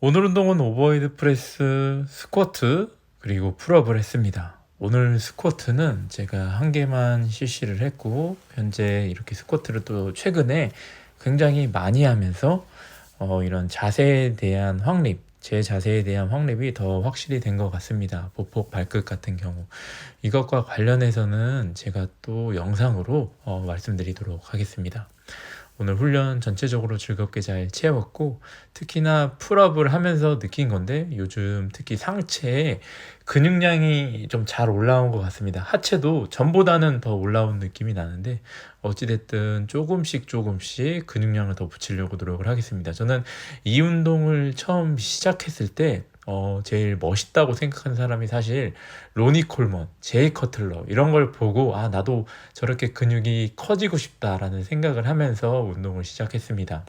오늘 운동은 오버헤드 프레스, 스쿼트, 그리고 풀업을 했습니다. 오늘 스쿼트는 제가 한 개만 실시를 했고, 현재 이렇게 스쿼트를 또 최근에 굉장히 많이 하면서, 어, 이런 자세에 대한 확립, 제 자세에 대한 확립이 더 확실히 된 것 같습니다. 보폭 발끝 같은 경우. 이것과 관련해서는 제가 또 영상으로 어, 말씀드리도록 하겠습니다. 오늘 훈련 전체적으로 즐겁게 잘 채웠고 특히나 풀업을 하면서 느낀 건데 요즘 특히 상체에 근육량이 좀 잘 올라온 것 같습니다. 하체도 전보다는 더 올라온 느낌이 나는데 어찌됐든 조금씩 조금씩 근육량을 더 붙이려고 노력을 하겠습니다. 저는 이 운동을 처음 시작했을 때 어, 제일 멋있다고 생각하는 사람이 사실 로니 콜먼, 제이 커틀러 이런 걸 보고 아 나도 저렇게 근육이 커지고 싶다라는 생각을 하면서 운동을 시작했습니다.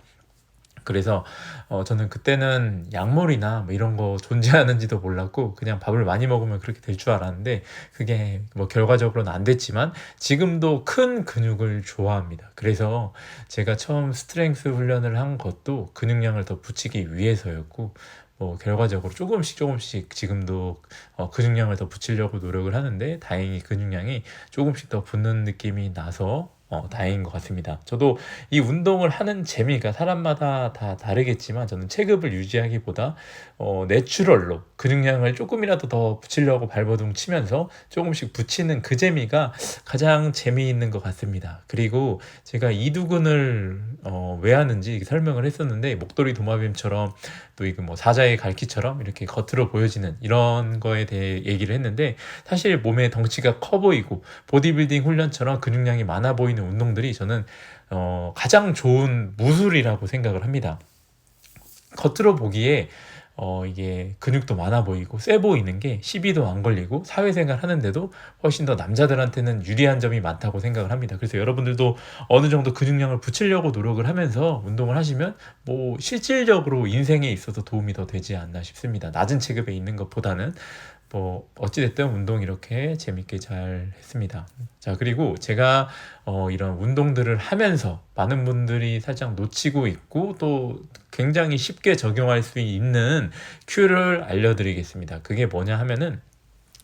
그래서 어, 저는 그때는 약물이나 뭐 이런 거 존재하는지도 몰랐고 그냥 밥을 많이 먹으면 그렇게 될 줄 알았는데 그게 뭐 결과적으로는 안 됐지만 지금도 큰 근육을 좋아합니다. 그래서 제가 처음 스트렝스 훈련을 한 것도 근육량을 더 붙이기 위해서였고 뭐 결과적으로 조금씩 조금씩 지금도 어, 근육량을 더 붙이려고 노력을 하는데 다행히 근육량이 조금씩 더 붙는 느낌이 나서 어, 다행인 것 같습니다. 저도 이 운동을 하는 재미가 사람마다 다 다르겠지만 저는 체급을 유지하기보다 어, 내추럴로 근육량을 조금이라도 더 붙이려고 발버둥 치면서 조금씩 붙이는 그 재미가 가장 재미있는 것 같습니다. 그리고 제가 이두근을 어, 왜 하는지 설명을 했었는데 목도리 도마뱀처럼 또 이거 뭐 사자의 갈퀴처럼 이렇게 겉으로 보여지는 이런 거에 대해 얘기를 했는데 사실 몸에 덩치가 커 보이고 보디빌딩 훈련처럼 근육량이 많아 보이는 운동들이 저는 어, 가장 좋은 무술이라고 생각을 합니다. 겉으로 보기에 어, 이게 근육도 많아 보이고 세 보이는 게 시비도 안 걸리고 사회생활 하는데도 훨씬 더 남자들한테는 유리한 점이 많다고 생각을 합니다. 그래서 여러분들도 어느 정도 근육량을 붙이려고 노력을 하면서 운동을 하시면 뭐 실질적으로 인생에 있어서 도움이 더 되지 않나 싶습니다. 낮은 체급에 있는 것보다는 뭐 어찌됐든 운동 이렇게 재밌게 잘 했습니다. 자 그리고 제가 어, 이런 운동들을 하면서 많은 분들이 살짝 놓치고 있고 또 굉장히 쉽게 적용할 수 있는 큐를 알려드리겠습니다. 그게 뭐냐 하면은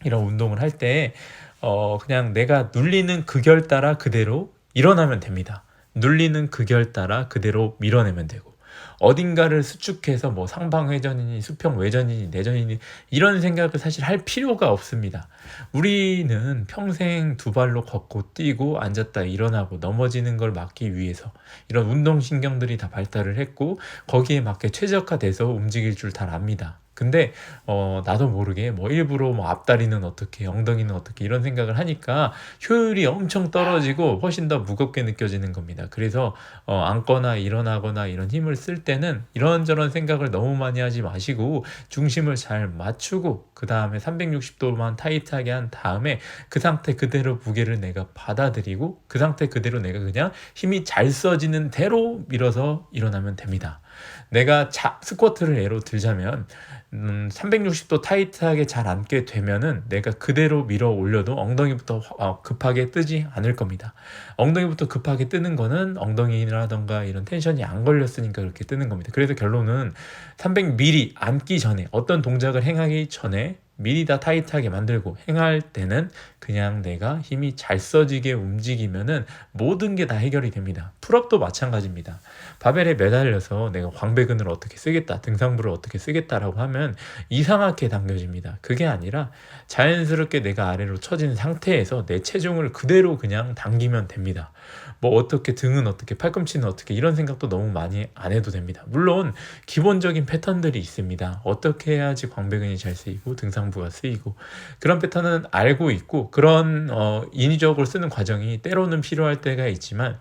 이런 운동을 할 때 어, 그냥 내가 눌리는 그결 따라 그대로 일어나면 됩니다. 눌리는 그결 따라 그대로 밀어내면 되고 어딘가를 수축해서 뭐 상방회전이니 수평외전이니 내전이니 이런 생각을 사실 할 필요가 없습니다. 우리는 평생 두 발로 걷고 뛰고 앉았다 일어나고 넘어지는 걸 막기 위해서 이런 운동신경들이 다 발달을 했고 거기에 맞게 최적화돼서 움직일 줄다 압니다. 근데 어 나도 모르게 뭐 일부러 뭐 앞다리는 어떻게 엉덩이는 어떻게 이런 생각을 하니까 효율이 엄청 떨어지고 훨씬 더 무겁게 느껴지는 겁니다. 그래서 어 앉거나 일어나거나 이런 힘을 쓸 때는 이런저런 생각을 너무 많이 하지 마시고 중심을 잘 맞추고 그 다음에 360도만 타이트하게 한 다음에 그 상태 그대로 무게를 내가 받아들이고 그 상태 그대로 내가 그냥 힘이 잘 써지는 대로 밀어서 일어나면 됩니다. 내가 자, 스쿼트를 예로 들자면 음, 360도 타이트하게 잘 앉게 되면은 내가 그대로 밀어 올려도 엉덩이부터 어, 급하게 뜨지 않을 겁니다. 엉덩이부터 급하게 뜨는 거는 엉덩이라던가 이런 텐션이 안 걸렸으니까 그렇게 뜨는 겁니다. 그래서 결론은 300mm 앉기 전에 어떤 동작을 행하기 전에 미리 다 타이트하게 만들고 행할 때는 그냥 내가 힘이 잘 써지게 움직이면은 모든 게 다 해결이 됩니다. 풀업도 마찬가지입니다. 바벨에 매달려서 내가 광배근을 어떻게 쓰겠다, 등상부를 어떻게 쓰겠다라고 하면 이상하게 당겨집니다. 그게 아니라 자연스럽게 내가 아래로 처진 상태에서 내 체중을 그대로 그냥 당기면 됩니다. 뭐 어떻게 등은 어떻게 팔꿈치는 어떻게 이런 생각도 너무 많이 안 해도 됩니다. 물론 기본적인 패턴들이 있습니다. 어떻게 해야지 광배근이 잘 쓰이고 등상부 가 쓰이고 그런 패턴은 알고 있고 그런 어, 인위적으로 쓰는 과정이 때로는 필요할 때가 있지만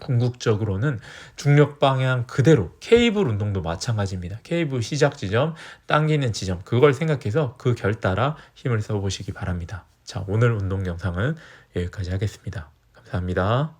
궁극적으로는 중력 방향 그대로 케이블 운동도 마찬가지입니다. 케이블 시작 지점, 당기는 지점 그걸 생각해서 그 결 따라 힘을 써보시기 바랍니다. 자 오늘 운동 영상은 여기까지 하겠습니다. 감사합니다.